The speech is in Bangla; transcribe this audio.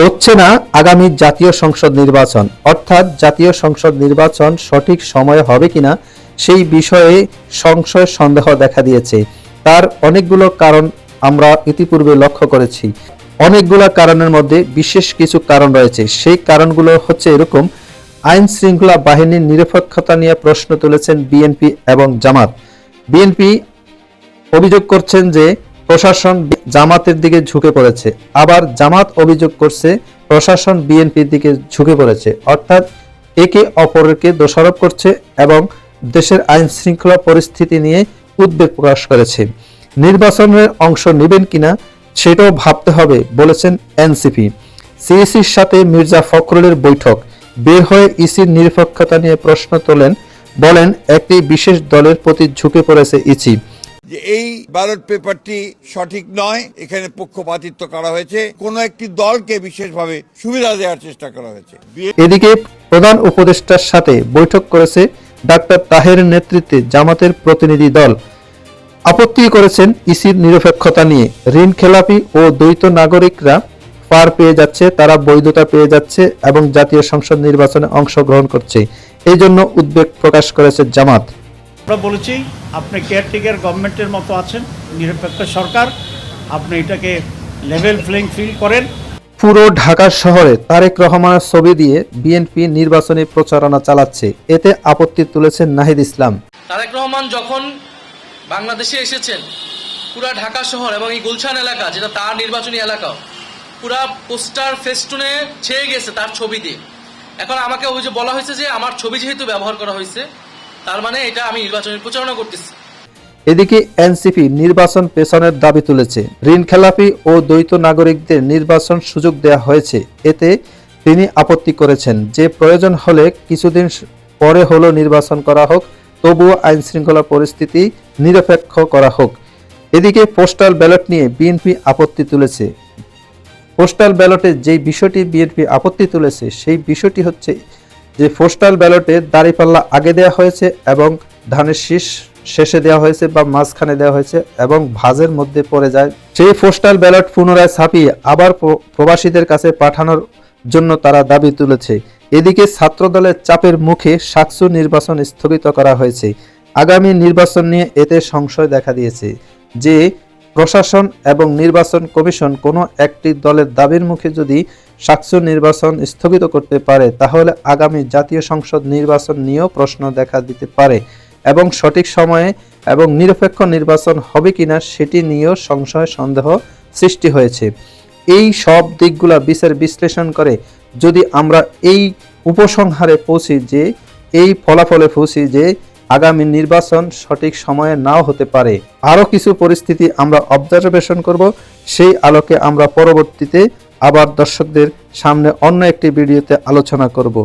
হচ্ছে না আগামী জাতীয় সংসদ নির্বাচন। অর্থাৎ জাতীয় সংসদ নির্বাচন সঠিক সময়ে হবে কিনা সেই বিষয়ে সংশয় সন্দেহ দেখা দিয়েছে। তার অনেকগুলো কারণ আমরা ইতিপূর্বে লক্ষ্য করেছি। অনেকগুলো কারণের মধ্যে বিশেষ কিছু কারণ রয়েছে। সেই কারণগুলো হচ্ছে এরকম, আইন শৃঙ্খলা বাহিনীর নিরপেক্ষতা নিয়ে প্রশ্ন তুলেছেন বিএনপি এবং জামাত। বিএনপি অভিযোগ করছেন যে প্রশাসন জামাতের দিকে ঝুঁকে পড়েছে। আবার জামাত অভিযোগ করছে, প্রশাসন বিএনপির দিকে ঝুঁকে পড়েছে। অর্থাৎ একে অপরকে দোষারোপ করছে এবং দেশের আইন শৃঙ্খলা পরিস্থিতি নিয়ে উদ্বেগ প্রকাশ করেছে। নির্বাচনের অংশ নেবেন কিনা, সেটাও ভাবতে হবে, বলেছেন এনসিপি। সিইসির সাথে মির্জা ফখরুলের বৈঠক। বের হয়ে ইসির নিরপেক্ষতা নিয়ে প্রশ্ন তোলেন, বলেন, একটি বিশেষ দলের প্রতি ঝুঁকে পড়েছে ইসি। যে এই ব্যালট পেপারটি সঠিক নয়, এখানে পক্ষপাতিত্ব করা হয়েছে। কোন একটি দলকে বিশেষভাবে সুবিধা দেওয়ার চেষ্টা করা হয়েছে। এদিকে প্রধান উপদেষ্টার সাথে বৈঠক করেছে ডাক্তার তাহের নেতৃত্বে জামাতের প্রতিনিধি দল। আপত্তি করেছেন ইসির নিরপেক্ষতা নিয়ে। ঋণ খেলাপি ও দ্বৈত নাগরিকরা পার পেয়ে যাচ্ছে, তারা বৈধতা পেয়ে যাচ্ছে এবং জাতীয় সংসদ নির্বাচনে অংশগ্রহণ করছে। এই জন্য উদ্বেগ প্রকাশ করেছে জামাত। আমরা বলেছি আপনি কেয়ারটেকার গভর্নমেন্টের মতো আছেন নিরপেক্ষ সরকার আপনি এটাকে লেভেল প্লেইং ফিল্ড করেন। পুরো ঢাকা শহরে তারেক রহমানের ছবি দিয়ে বিএনপি নির্বাচনী প্রচারণা চালাচ্ছে। এতে আপত্তি তুলেছেন নাহিদ ইসলাম। তারেক রহমান যখন বাংলাদেশে এসেছেন পুরা ঢাকা শহর এবং এই গুলশান এলাকা যেটা তার নির্বাচনী এলাকাও পুরা পোস্টার ফেস্টুনে ছেয়ে গেছে তার ছবি দিয়ে। এখন আমাকে অভিযোগ বলা হয়েছে যে আমার ছবি যেহেতু ব্যবহার করা হয়েছে তার মানে এটা আমি নির্বাচনী প্রচারণা করতেছি। এদিকে এনসিপি নির্বাচন পেছনের দাবি তুলেছে। ঋণ খেলাপি ও দ্বৈত নাগরিকদের নির্বাচন সুযোগ দেওয়া হয়েছে। এতে তিনি আপত্তি করেছেন যে প্রয়োজন হলে কিছুদিন পরে হলো নির্বাচন করা হোক, তবুও আইন শৃঙ্খলা পরিস্থিতি নিরপেক্ষ করা হোক। এদিকে পোস্টাল ব্যালট নিয়ে বিএনপি আপত্তি তুলেছে। পোস্টাল ব্যালটে যেই বিষয়টি বিএনপি আপত্তি তুলেছে, সেই বিষয়টি হচ্ছে যে পোস্টাল ব্যালটে দাঁড়িপাল্লা আগে দেওয়া হয়েছে এবং ধানের শীষ শেষে দেওয়া হয়েছে বা মাঝখানে দেওয়া হয়েছে এবং ভাজের মধ্যে পড়ে যায়, সেই পোস্টাল ব্যালট পুনরায় ছাপিয়ে আবার প্র- প্রবাসীদের কাছে পাঠানোর জন্য তারা দাবি তুলেছে। এদিকে ছাত্রদলের চাপের মুখে সাকসু নির্বাচন স্থগিত করা হয়েছে। আগামী নির্বাচন নিয়ে এতে সংশয় দেখা দিয়েছে যে প্রশাসন এবং নির্বাচন কমিশন কোনো একটি দলের দাবির মুখে যদি সাকসু নির্বাচন স্থগিত করতে পারে, তাহলে আগামী জাতীয় সংসদ নির্বাচন নিয়েও প্রশ্ন দেখা দিতে পারে। এবং সঠিক সময়ে এবং নিরপেক্ষ নির্বাচন হবে কিনা সেটি নিয়েও সংশয়, সন্দেহ সৃষ্টি হয়েছে। এই সব দিকগুলা বিচার বিশ্লেষণ করে যদি আমরা এই উপসংহারে পৌঁছি যে, এই ফলাফলে পৌঁছি যে আগামী নির্বাচন সঠিক সময়ে নাও হতে পারে। আরও কিছু পরিস্থিতি আমরা অবজারভেশন করব, সেই আলোকে আমরা পরবর্তীতে আবার দর্শকদের সামনে অন্য একটি ভিডিওতে আলোচনা করব।